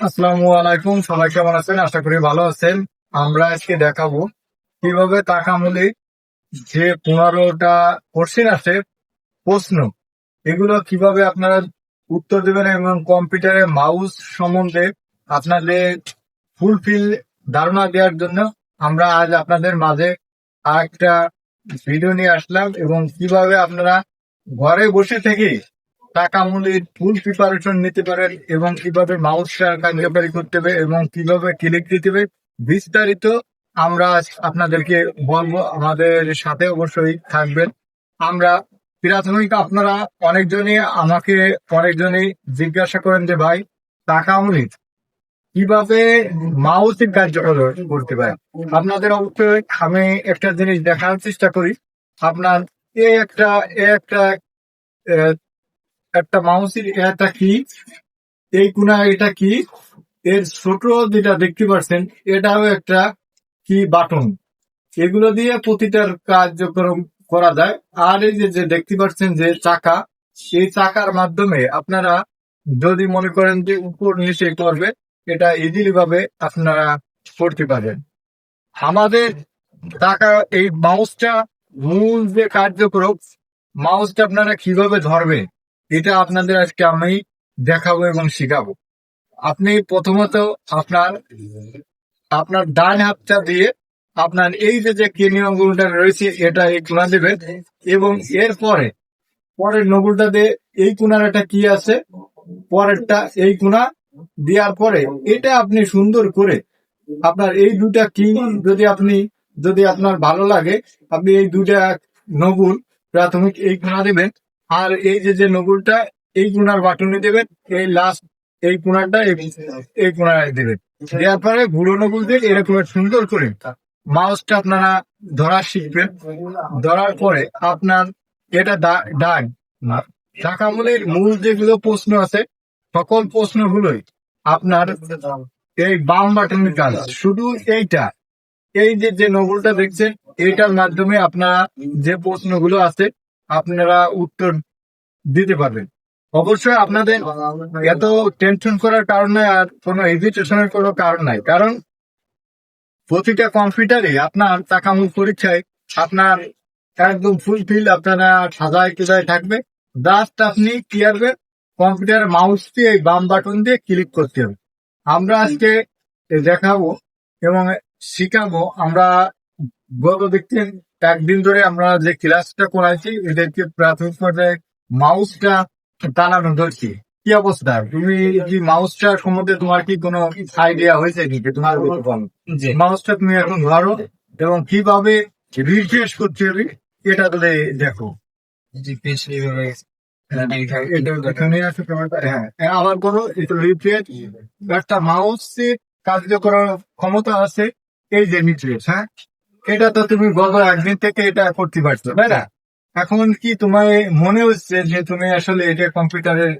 আসসালামু আলাইকুম, সবাই কেমন আছেন? আশা করি ভালো আছেন। আমরা আজকে দেখাবো কীভাবে তাকামুলি যে পনেরোটা কোশ্চেন আছে, প্রশ্ন, এগুলো কীভাবে আপনারা উত্তর দেবেন এবং কম্পিউটারে মাউস সম্বন্ধে আপনাদের ফুলফিল ধারণা দেওয়ার জন্য আমরা আজ আপনাদের মাঝে একটা ভিডিও নিয়ে আসলাম এবং কীভাবে আপনারা ঘরে বসে থেকে টাকা মূল্যের ফুল প্রিপারেশন নিতে পারেন এবং কীভাবে মাউসটা কার্যকারী করতে হবে এবং কীভাবে ক্লিক দিতে হবে, বিস্তারিত আমরা আপনাদেরকে বলব। আমাদের সাথে অবশ্যই থাকবেন। আমরা প্রাথমিক আপনারা অনেকজনই আমাকে অনেকজনই জিজ্ঞাসা করেন যে, ভাই, টাকা মূল্য কীভাবে মাউসিক কার্যকর করতে পারে আপনাদের অবশ্যই আমি একটা জিনিস দেখার চেষ্টা করি। আপনার এ একটা এ একটা একটা মাউসের এটা কি? এই কোনা এটা কি? এর ছোট যেটা দেখতে পাচ্ছেন, এটাও একটা কি বাটন? এগুলো দিয়ে প্রতিটার কার্যক্রম করা যায়। আর এই যে দেখতে পাচ্ছেন যে চাকা সেই চাকার মাধ্যমে আপনারা যদি মনে করেন যে উপর নিচে করবে, এটা ইজিলি ভাবে আপনারা করতে পারেন আমাদের টাকা এই মাউসটা মূল যে কার্যক্রম, মাউসটা আপনারা কীভাবে ধরবে এটা আপনাদের আজকে আমি দেখাবো এবং শিখাবো। আপনি প্রথমত আপনার আপনার ডান হাতটা দিয়ে আপনার এই যে যে কি নিয়মগুলোটা রয়েছে, এটা এই কোনা দেবেন এবং এরপরে, পরের নগুলটা দিয়ে এই কোনার একটা কি আছে, পরেরটা এই কোনা দেওয়ার পরে এটা আপনি সুন্দর করে আপনার এই দুটা কি যদি আপনি, যদি আপনার ভালো লাগে, আপনি এই দুটা নগুল প্রাথমিক এই কোনা দেবেন আর এই যে যে নগুলটা এই কোনার বাটনে দেবেন, এই লাস্ট এই কোনাটা এই- কোনায় দেবেন। দেওয়ার পরে ঘুরো নগুল দিয়ে এরকম সুন্দর করে মাউসটা আপনারা ধরা শিখবেন। ধরার পরে আপনার এটা ডাক শাখামূলের মূল যেগুলো প্রশ্ন আছে, সকল প্রশ্নগুলোই আপনার এই বাম বাটনের কাজ। শুধু এইটা। এই যে যে নগুলটা দেখছেন, এইটার মাধ্যমে আপনারা যে প্রশ্নগুলো আছে আপনারা উত্তর দিতে পারবেন। অবশ্যই আপনাদের এত টেনশন করার কারণ আর কোনো হেজিটেশনের কোনো কারণ নাই। কারণ প্রতিটা কম্পিউটারে আপনার টাকামূল পরীক্ষায় আপনার একদম ফুলফিল আপনারা সাজায় কেজায় থাকবে। জাস্ট আপনি কি করবেন কম্পিউটার মাউস দিয়ে বাম বাটন দিয়ে ক্লিক করতে হবে। আমরা আজকে দেখাবো এবং শিখাবো। আমরা গত দেখছেন একদিন ধরে আমরা যে ক্লাসটা করাইছি এদেরকে প্রাথমিক পর্যায়ে মাউসটা টানানো ধরছি। কি অবস্থা? তুমি কি মাউসটা সম্বন্ধে তোমার কি কোনো আইডিয়া হয়েছে কি যে তোমার মাউসটা তুমি এখন ধরো এবং কীভাবে রিফ্রেশ করতে হবে এটা তাহলে দেখো। হ্যাঁ হ্যাঁ, আবার করো এটা রিফ্রেশ একটা মাউসের কার্যকর ক্ষমতা আছে এই যে রিফ্রেশ হ্যাঁ? এটা তো তুমি গত একদিন থেকে এটা করতে পারছ তাই না? এখন কি তোমার মনে হচ্ছে যে তুমি আসলে এটা কম্পিউটারের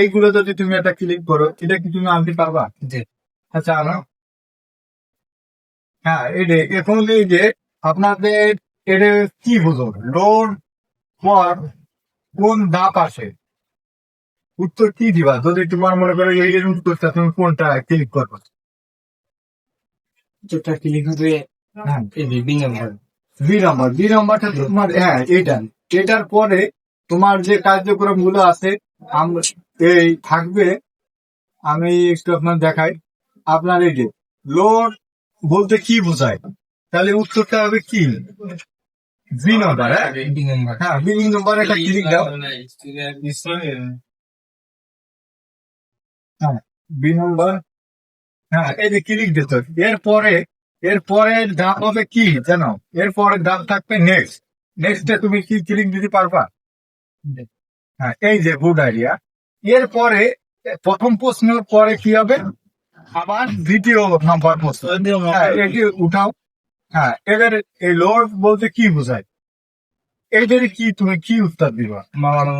এইগুলো যদি তুমি একটা ক্লিক করো এটা কি তুমি আনতে পারবা? জি। আচ্ছা আমরা হ্যাঁ এটা এখন এই যে আপনাদের এটা কি বুঝো? লোড পর কোন দাপ আসে? উত্তর কি দিবা? যদি তোমার মনে করো এই উত্তরটা তুমি কোনটা ক্লিক করব? যেটা ক্লিক হবে বিং নাম্বার বি নম্বর তোমার হ্যাঁ এটা। এটার পরে তোমার যে কার্যক্রমগুলো আছে এই থাকবে আমি একটু আপনার দেখাই। আপনার এই যে লোড বলতে কি বোঝায়? তাহলে উত্তরটা হবে কি? বি নম্বর হ্যাঁ? নাম্বার হ্যাঁ বি নম্বর একটা ক্লিক দাও। হ্যাঁ বি নম্বর হ্যাঁ এই যে ক্লিক দিত এরপরে এরপরে ধাপ হবে কি জানো? এরপরে ধাপ থাকবে নেক্সট নেক্সটে তুমি কি ক্লিক দিতে পারবা? হ্যাঁ এই যে গুড আইডিয়া এরপরে প্রথম প্রশ্নের পরে কি হবে? আবার দ্বিতীয় নম্বর প্রশ্ন। হ্যাঁ এটি উঠাও। হ্যাঁ এবার এই লোড বলতে কি বোঝায়? এদের কি তুমি কি উত্তর দিবা? নামানো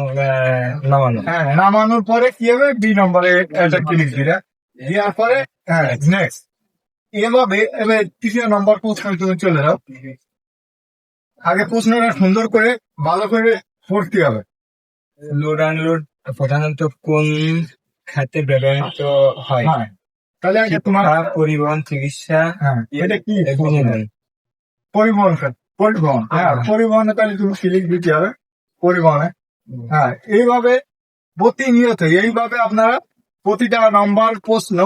নামানো। হ্যাঁ নামানোর পরে কি হবে? বি নম্বরে একটা ক্লিক দিলে দেওয়ার পরে হ্যাঁ নেক্সট এভাবে এবার তৃতীয় নম্বর প্রশ্ন তুমি চলে যাও। আগে প্রশ্নটা সুন্দর করে ভালো করে পড়তে হবে। লোড আনলোড প্রধানত কোন খাতে ব্যবহৃত হয়? হ্যাঁ। তাহলে আগে তোমার পরিবহন চিকিৎসা হ্যাঁ এটা কি? পরিবহন খাত পরিবহন হ্যাঁ পরিবহনে তাহলে তুমি সিলিক দিতে হবে পরিবহনে। হ্যাঁ এইভাবে প্রতিনিয়ত এইভাবে আপনারা প্রতিটা নম্বর প্রশ্ন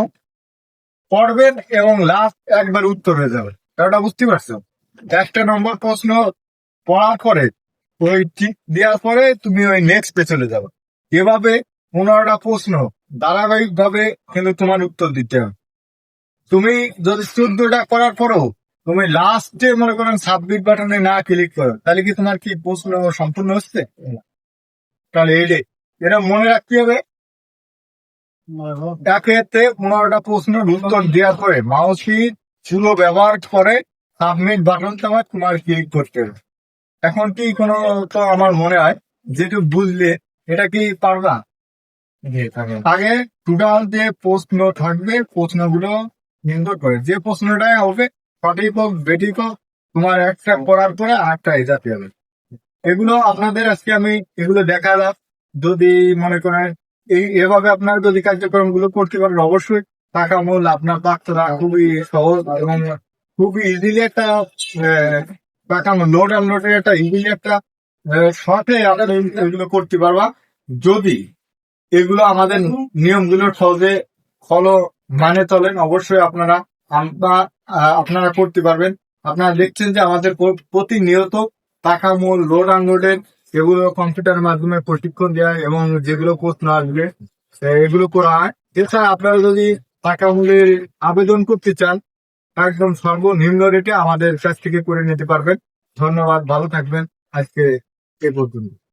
পড়বেন এবং লাস্ট একবার উত্তর হয়ে যাবে। ওটা বুঝতে পারছ? একটা নম্বর প্রশ্ন পড়ার পরে, ওই ঠিক দেওয়ার পরে তুমি ওই নেক্সট পে চলে যাবে। এভাবে পনেরোটা প্রশ্ন ধারাবাহিক ভাবে কিন্তু তোমার উত্তর দিতে হবে। তুমি যদি চোদ্দটা করার পরেও তুমি লাস্টে মনে করেন সাবমিট বাটনে না ক্লিক করো, তাহলে কি তোমার কি প্রশ্ন সম্পূর্ণ হচ্ছে? তাহলে এটা মনে রাখতে হবে একেতে পনেরোটা প্রশ্নের উত্তর দেওয়ার পরে মাউসি চুলো ব্যবহার করে সাবমিট বাটন তোমার তোমার ক্লিক করতে হবে। এখন কি কোনো তো আমার মনে হয়? যেটু বুঝলে এটা কি পারবা? আগে টোটাল যে প্রশ্ন থাকবে প্রশ্নগুলো নির্ভর করে। যে প্রশ্নটাই হবে সঠিক হোক বেঠিক হোক তোমার একটা করার পরে আরেকটা এজাতে হবে। এগুলো আপনাদের আজকে আমি এগুলো দেখালাম। যদি মনে করেন এই, এভাবে আপনার যদি কার্যক্রমগুলো করতে পারেন, অবশ্যই টাকা মূল আপনার বাচ্চারা খুবই সহজ এবং খুবই ইজিলি একটা টাকা লোড আনলোডের একটা ইজিলি একটা শর্টে আপনারা এগুলো করতে পারবা। যদি এগুলো আমাদের নিয়মগুলো সহজে ফলো মানে চলেন অবশ্যই আপনারা আপনারা করতে পারবেন। আপনারা দেখছেন যে আমাদের প্রতিনিয়ত টাকা মূল লোড আনলোডের এগুলো কম্পিউটারের মাধ্যমে প্রশিক্ষণ দেয় এবং যেগুলো কোর্স না আসবে এগুলো করা হয়। এছাড়া আপনারা যদি টাকা মূল্যের আবেদন করতে চান একদম সর্বনিম্ন রেটে আমাদের কাছ থেকে করে নিতে পারবেন। ধন্যবাদ, ভালো থাকবেন। আজকে এ পর্যন্ত।